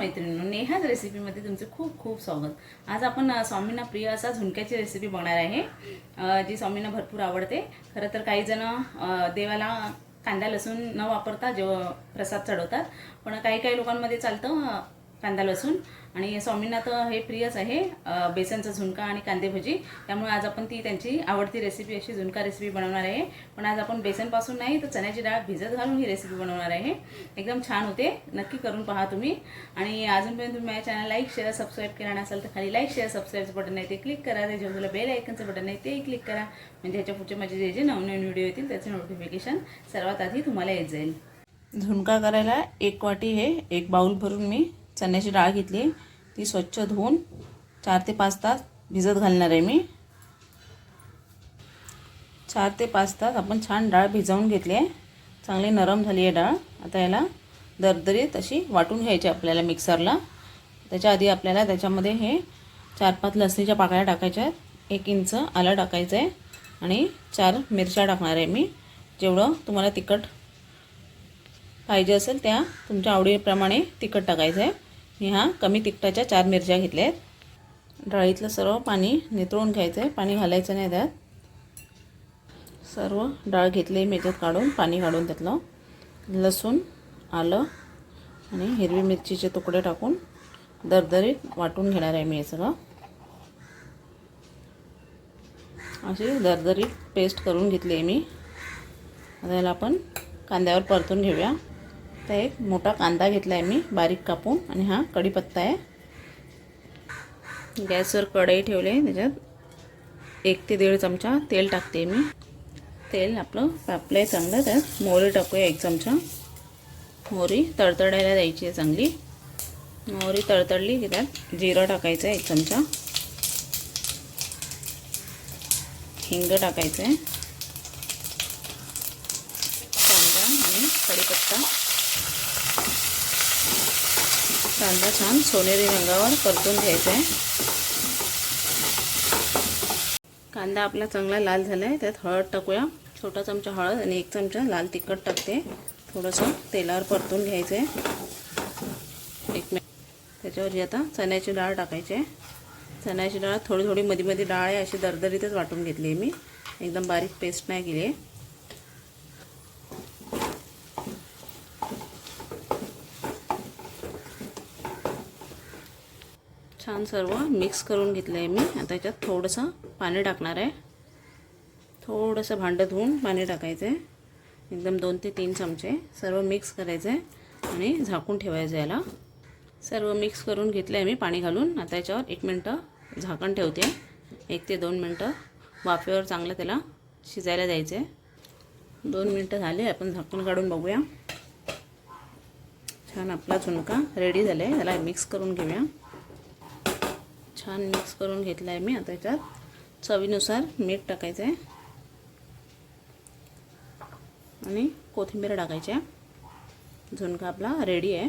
मैत्रिणी नेहाज रेसिपीमध्ये तुमचं खूप खूप स्वागत. आज आपण स्वामींना प्रिय असा झुणक्याची रेसिपी बघणार आहे. जी स्वामींना भरपूर आवडते. खरं तर काही जण देवाला कांदा लसूण न वापरता जेव्हा प्रसाद चढवतात पण काही काही लोकांमध्ये चालतं कांदा लसूण आणि स्वामींना तर हे प्रियच आहे बेसनचा झुणका आणि कांदे भजी. त्यामुळे आज आपण ती त्यांची आवडती रेसिपी अशी झुणका रेसिपी बनवणार आहे. पण आज आपण बेसनपासून नाही तर चण्याची डाळ भिजत घालून ही रेसिपी बनवणार आहे. एकदम छान होते. नक्की करून पहा तुम्ही. आणि अजूनपर्यंत तुम्ही माझ्या चॅनल लाईक शेअर सबस्क्राईब केला नसेल तर खाली लाईक शेअर सबस्क्राईबचं बटन आहे ते क्लिक करा. त्याच्या बेल आयकनचं बटन आहे ते क्लिक करा. म्हणजे ह्याच्या पुढचे माझे जे जे नवनवीन व्हिडिओ येतील त्याचे नोटिफिकेशन सर्वात आधी तुम्हाला येत जाईल. झुणका करायला एक वाटी हे एक बाऊल भरून मी चण्याची डाळ घेतली. ती स्वच्छ धुवून चार ते पाच तास भिजत घालणार आहे मी. चार ते पाच तास आपण छान डाळ भिजवून घेतली आहे. चांगली नरम झाली आहे डाळ. आता याला दरदरीत अशी वाटून घ्यायची आपल्याला मिक्सरला. त्याच्या आधी आपल्याला त्याच्यामध्ये हे चार पाच लसणीच्या पाकळ्या टाकायच्या आहेत. एक इंच आलं टाकायचं आहे. आणि चार मिरच्या टाकणार आहे मी. जेवढं तुम्हाला तिखट पाहिजे असेल त्या तुमच्या आवडीप्रमाणे तिखट टाकायचं आहे. मी हा कमी तिखटाच्या चार मिरच्या घेतल्या आहेत डाळीतलं सर्व पाणी नितळून घ्यायचं आहे पाणी घालायचं नाही त्यात. सर्व डाळ घेतली मी याच्यात काढून पाणी काढून त्यातलं. लसूण आलं आणि हिरवी मिरचीचे तुकडे टाकून दरदरीत वाटून घेणार आहे मी हे सगळं. अशी दरदरीत पेस्ट करून घेतली आहे मी. आता याला आपण कांद्यावर परतून घेऊया. आता एक मोठा कांदा घेतला आहे मी बारीक कापून आणि हा कढीपत्ता आहे. गॅसवर कढई ठेवले त्याच्यात. एक ते दीड चमचा तेल टाकते मी. तेल आपलं तापलं आहे चांगलं त्यात मोहरी टाकूया एक चमचा. मोहरी तडतडायला द्यायची आहे चांगली. मोहरी तडतडली की त्यात जिरं टाकायचं आहे एक चमचा. हिंग टाकायचं आहे. कांदा आणि कढीपत्ता. कांदा छान सोनेरी रंगावर परतून घ्यायचा आहे. कांदा आपला चांगला लाल झाला आहे त्यात हळद टाकूया. छोटा चमचा हळद आणि एक चमचा लाल तिखट टाकते. थोडंसं तेलावर परतून घ्यायचं आहे. एक मिनिट. त्याच्यावर आता चण्याची डाळ टाकायची आहे. चण्याची डाळ थोडी थोडी मध्ये मध्ये डाळ आहे अशी दरदरीतच वाटून घेतली आहे मी. एकदम बारीक पेस्ट नाही केली आहे. छान सर्व मिक्स करून घेतलं आहे मी. आता याच्यात थोडंसं पाणी टाकणार आहे. थोडंसं भांडं धुवून पाणी टाकायचं आहे एकदम दोन ते तीन चमचे सर्व मिक्स करायचं आहे आणि झाकून ठेवायचं याला. सर्व मिक्स करून घेतलं आहे मी पाणी घालून. आता याच्यावर एक मिनटं झाकण ठेवते. एक ते दोन मिनटं वाफेवर चांगलं त्याला शिजायला द्यायचं आहे दोन मिनटं झाले आपण झाकून काढून बघूया. छान आपला झुणका रेडी झाला आहे त्याला मिक्स करून घेऊया. छान मिक्स करून घेतला आहे मी आता याच्यात. चवीनुसार मीठ टाकायचं आहे आणि कोथिंबीर टाकायची आहे. झुणका आपला रेडी आहे.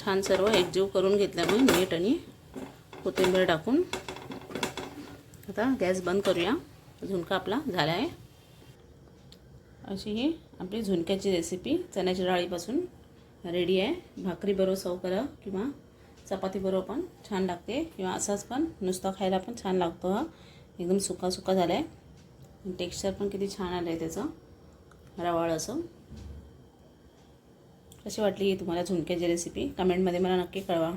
छान सर्व एकजीव करून घेतला मी मीठ आणि कोथिंबीर टाकून. आता गॅस बंद करूया. झुणका आपला झाला आहे. अशी ही आपली झुणक्याची रेसिपी चण्याच्या डाळीपासून रेडी आहे. भाकरीबरोबर सर्व करा किंवा चपातीबरोबर पण छान लागते. किंवा असाच पण नुसता खायला पण छान लागतो हा. एकदम सुका सुका झाला आहे टेक्स्चर पण किती छान आलं आहे त्याचं रवाळ असं. कशी वाटली तुम्हाला झुणक्याची रेसिपी कमेंटमध्ये मला नक्की कळवा.